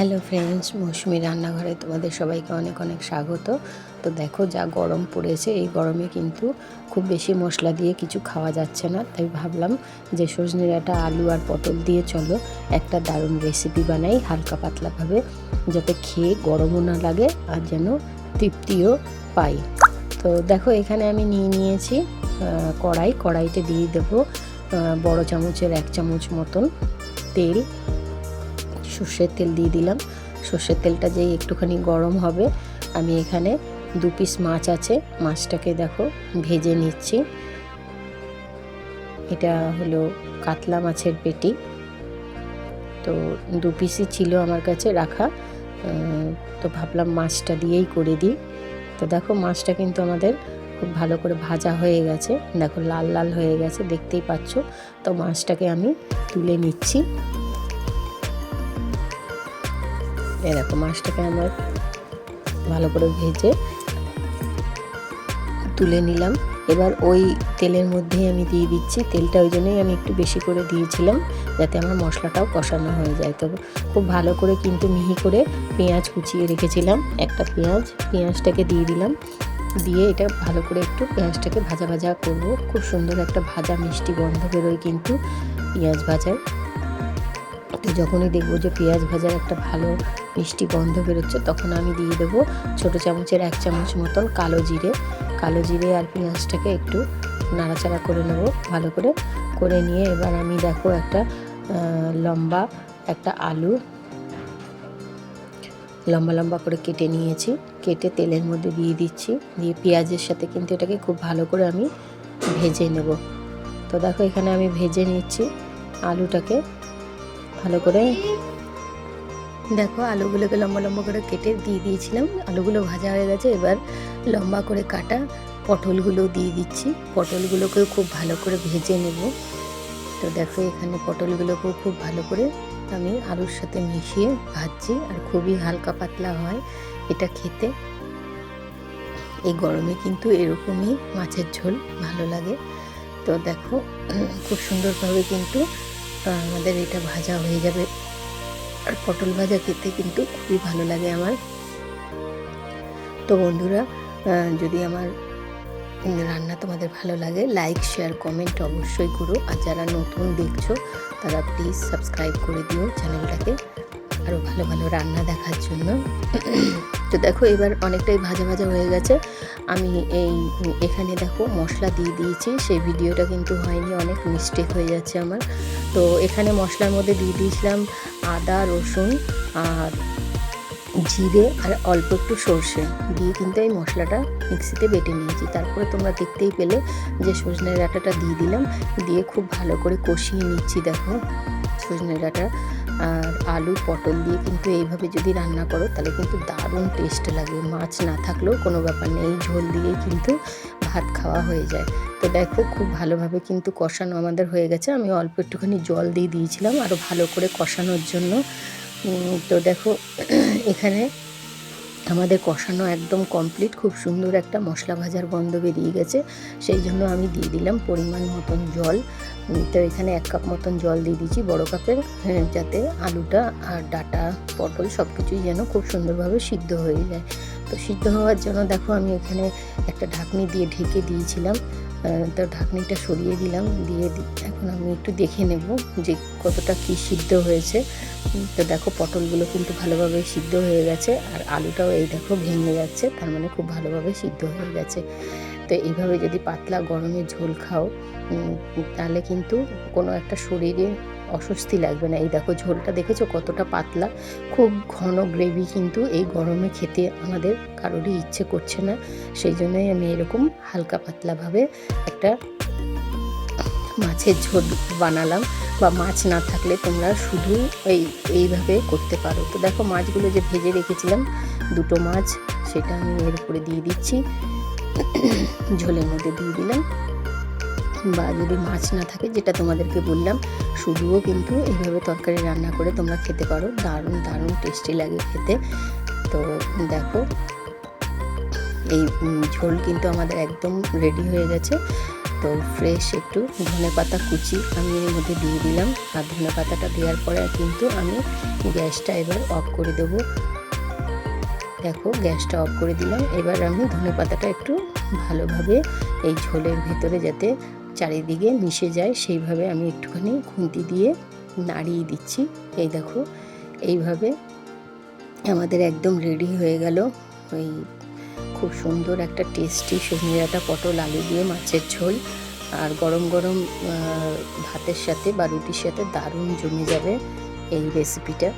Hello friends মৌসুমি রান্নাঘরে তোমাদের সবাইকে অনেক অনেক স্বাগত। তো দেখো, যা গরম পড়েছে, এই গরমে কিন্তু খুব বেশি মশলা দিয়ে কিছু খাওয়া যাচ্ছে না। তাই ভাবলাম যে সজনে ডাঁটা, আলু আর পটল দিয়ে চলো, একটা দারুণ রেসিপি বানাই হালকা পাতলাভাবে, যাতে খেয়ে গরমও না লাগে আর যেন তৃপ্তিও পাই। তো দেখো, এখানে আমি নিয়ে নিয়েছি কড়াই। কড়াইতে দিয়ে দেবো বড় চামচের এক চামচ মতন তেল সর্ষের তেল দিয়ে দিলাম। সর্ষের তেলটা যেই একটুখানি গরম হবে, আমি এখানে দু পিস মাছ আছে। মাছটাকে দেখো, ভেজে নিচ্ছি। এটা হলো কাতলা মাছের পেটি। তো দু পিসই ছিল আমার কাছে রাখা। তো ভাবলাম মাছটা দিয়েই করে দিই। তো দেখো, মাছটা কিন্তু আমাদের খুব ভালো করে ভাজা হয়ে গেছে। দেখো, লাল লাল হয়ে গেছে, দেখতেই পাচ্ছ। তো মাছটাকে আমি তুলে নিচ্ছি। দেখো, মাছটাকে আমার ভালো করে ভেজে তুলে নিলাম। এবার ওই তেলের মধ্যেই আমি দিয়ে দিচ্ছি। তেলটা ওই জন্যই আমি একটু বেশি করে দিয়েছিলাম, যাতে আমার মশলাটাও কষানো হয়ে যায়। তো খুব ভালো করে কিন্তু মিহি করে পেঁয়াজ কুচিয়ে রেখেছিলাম, একটা পেঁয়াজ। পেঁয়াজটাকে দিয়ে দিলাম। দিয়ে এটা ভালো করে একটু পেঁয়াজটাকে ভাজা ভাজা করব। খুব সুন্দর একটা ভাজা মিষ্টি গন্ধ বেরোয় কিন্তু পেঁয়াজ ভাজার তো যখনই দেখব যে পেঁয়াজ ভাজার একটা ভালো মিষ্টি গন্ধ বেরোচ্ছে, তখন আমি দিয়ে দেবো ছোটো চামচের এক চামচ মতন কালো জিরে। কালো জিরে আর পেঁয়াজটাকে একটু নাড়াচাড়া করে নেব, ভালো করে। করে নিয়ে এবার আমি দেখো একটা লম্বা একটা আলু লম্বা লম্বা করে কেটে নিয়েছি। কেটে তেলের মধ্যে দিয়ে দিচ্ছি, দিয়ে পেঁয়াজের সাথে কিন্তু এটাকে খুব ভালো করে আমি ভেজে নেব। তো দেখো এখানে আমি ভেজে নিচ্ছি আলুটাকে, ভালো করে দেখো, আলুগুলোকে লম্বা লম্বা করে কেটে দিয়ে দিয়েছিলাম। আলুগুলো ভাজা হয়ে গেছে, এবার লম্বা করে কাটা পটলগুলো দিয়ে দিচ্ছি। পটলগুলোকেও খুব ভালো করে ভেজে নেব। তো দেখো, এখানে পটলগুলোকেও খুব ভালো করে আমি আলুর সাথে মিশিয়ে ভাজছি, আর খুবই হালকা পাতলা হয় এটা খেতে। এই গরমে কিন্তু এরকমই মাছের ঝোল ভালো লাগে। তো দেখো, খুব সুন্দরভাবে কিন্তু আমাদের এটা ভাজা হয়ে যাবে। আর পটল ভাজা খেতে কিন্তু খুবই ভালো লাগে আমার। তো বন্ধুরা যদি আমার রান্না তোমাদের ভালো লাগে লাইক শেয়ার কমেন্ট অবশ্যই করো। আর যারা নতুন দেখছ, তারা প্লিজ সাবস্ক্রাইব করে দিও চ্যানেলটাকে আরও ভালো ভালো রান্না দেখার জন্য। তো দেখো, এবার অনেকটাই ভাজা ভাজা হয়ে গেছে। আমি এই, এখানে দেখো মশলা দিয়ে দিয়েছি। সেই ভিডিওটা কিন্তু হয়নি, অনেক মিস্টেক হয়ে যাচ্ছে আমার। তো এখানে মশলার মধ্যে দিয়ে দিয়েছিলাম আদা, রসুন আর জিরে আর অল্প একটু সর্ষে। দিয়ে কিন্তু এই মশলাটা মিক্সিতে বেটে নিয়েছি। তারপরে তোমরা দেখতেই পেলে যে সজনে ডাঁটাটা দিয়ে দিলাম। দিয়ে খুব ভালো করে কষিয়ে নিচ্ছি দেখো সজনে ডাঁটা আর আলু, পটল দিয়ে কিন্তু এইভাবে যদি রান্না করো তাহলে কিন্তু দারুণ টেস্ট লাগে। মাছ না থাকলেও কোনো ব্যাপার নেই। ঝোল দিয়েই কিন্তু ভাত খাওয়া হয়ে যায়। তো দেখো খুব ভালোভাবে কিন্তু কষানো আমাদের হয়ে গেছে। আমি অল্প একটুখানি জল দিয়ে দিয়েছিলাম আরও ভালো করে কষানোর জন্য। তো দেখো এখানে আমাদের কষানো একদম কমপ্লিট খুব সুন্দর একটা মশলা ভাজার গন্ধ বেরিয়ে গেছে। সেই জন্য আমি দিয়ে দিলাম পরিমাণ মতন জল। তো এখানে এক কাপ মতন জল দিয়ে দিয়েছি বড় কাপের হ্যাঁ, যাতে আলুটা আর ডাটা পটল সব কিছুই যেন খুব সুন্দরভাবে সিদ্ধ হয়ে যায়। তো সিদ্ধ হওয়ার জন্য দেখো আমি এখানে একটা ঢাকনি দিয়ে ঢেকে দিয়েছিলাম। তো ঢাকনিটা সরিয়ে দিলাম, দিয়ে এখন আমি একটু দেখে নেব যে কতটা কি সিদ্ধ হয়েছে। তো দেখো পটলগুলো কিন্তু ভালোভাবে সিদ্ধ হয়ে গেছে, আর আলুটাও এই দেখো ভেঙে যাচ্ছে, তার মানে খুব ভালোভাবে সিদ্ধ হয়ে গেছে। তো এইভাবে যদি পাতলা গরমে ঝোল খাও তাহলে কিন্তু কোনো একটা শরীরে অস্বস্তি লাগবে না। এই দেখো ঝোলটা দেখেছ কতটা পাতলা? খুব ঘন গ্রেভি কিন্তু এই গরমে খেতে আমাদের কারোরই ইচ্ছে করছে না। সেই জন্যই আমি এরকম হালকা পাতলাভাবে একটা মাছের ঝোল বানালাম বা মাছ না থাকলে তোমরা শুধু এই, এইভাবে করতে পারো। তো দেখো মাছগুলো যে ভেজে রেখেছিলাম, দুটো মাছ, সেটা আমি এর উপরে দিয়ে দিচ্ছি। ঝোলের মধ্যে দিয়ে দিলাম। বা যদি মাছ না থাকে, যেটা তোমাদেরকে বললাম, শুধুও কিন্তু এইভাবে তরকারি রান্না করে তোমরা খেতে পারো। দারুণ দারুণ টেস্টি লাগে খেতে। তো দেখো, এই ঝোল কিন্তু আমাদের একদম রেডি হয়ে গেছে। তো ফ্রেশ একটু ধনে পাতা কুচি আমি এর মধ্যে দিয়ে দিলাম। আর ধনে পাতাটা দেওয়ার পরে কিন্তু আমি গ্যাসটা এবার অফ করে দেবো। দেখো, গ্যাসটা অফ করে দিলাম। এবার আমি ধনে পাতাটা একটু ভালোভাবে এই ঝোলের ভেতরে যাতে চারিদিকে মিশে যায়, সেইভাবে আমি একটুখানি খুন্তি দিয়ে নাড়িয়ে দিচ্ছি। এই দেখো, এইভাবে আমাদের একদম রেডি হয়ে গেল। ওই খুব সুন্দর একটা টেস্টি সজনেডাটা পটল আলু দিয়ে মাছের ঝোল। আর গরম গরম ভাতের সাথে বা রুটির সাথে দারুণ জমে যাবে এই রেসিপিটা